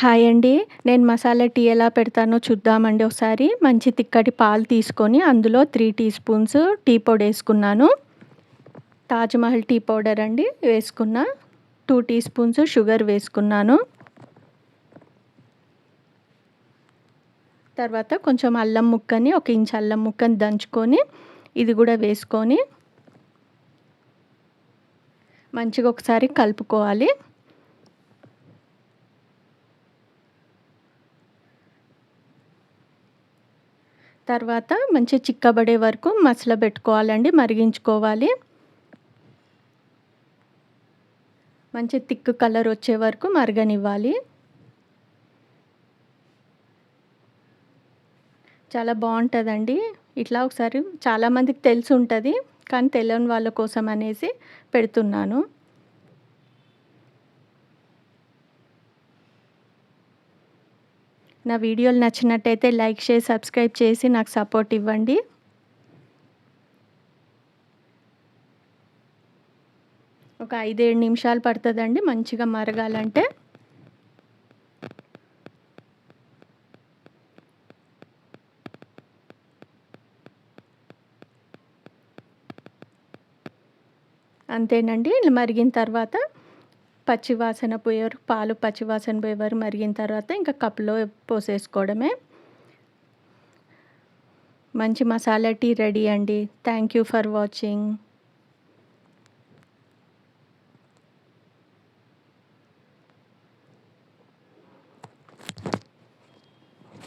Hi అండి. నేను masala tea ఎలా పెడతానో చూద్దామండి ఒకసారి. మంచి తిక్కటి పాలు తీసుకొని అందులో three tea spoons tea powder వేసుకున్నాను. తాజ్మహల్ టీ పౌడర్ అండి వేసుకున్న. టూ టీ స్పూన్స్ షుగర్ వేసుకున్నాను. తర్వాత కొంచెం అల్లం ముక్కని ఒక ఇంచ్ అల్లం ముక్కని దంచుకొని ఇది కూడా వేసుకొని మంచిగా ఒకసారి కలుపుకోవాలి. తర్వాత మంచి చిక్కబడే వరకు మసల పెట్టుకోవాలండి మరిగించుకోవాలి. మంచి థిక్ కలర్ వచ్చే వరకు మరగనివ్వాలి. చాలా బాగుంటుందండి. ఇట్లా ఒకసారి చాలామందికి తెలిసి ఉంటుంది కానీ తెలియని వాళ్ళ కోసం అనేసి పెడుతున్నాను. నా వీడియోలు నచ్చినట్టయితే లైక్ చేసి సబ్స్క్రైబ్ చేసి నాకు సపోర్ట్ ఇవ్వండి. ఒక ఐదేడు నిమిషాలు పడుతుందండి మంచిగా మరగాలంటే. అంతేనండి మరిగిన తర్వాత పచ్చివాసన పోయేవారు పాలు పచ్చివాసన పోయేవారు మరిగిన తర్వాత ఇంకా కప్లో పోసేసుకోవడమే. మంచి మసాలా టీ రెడీ అండి. Thank you for watching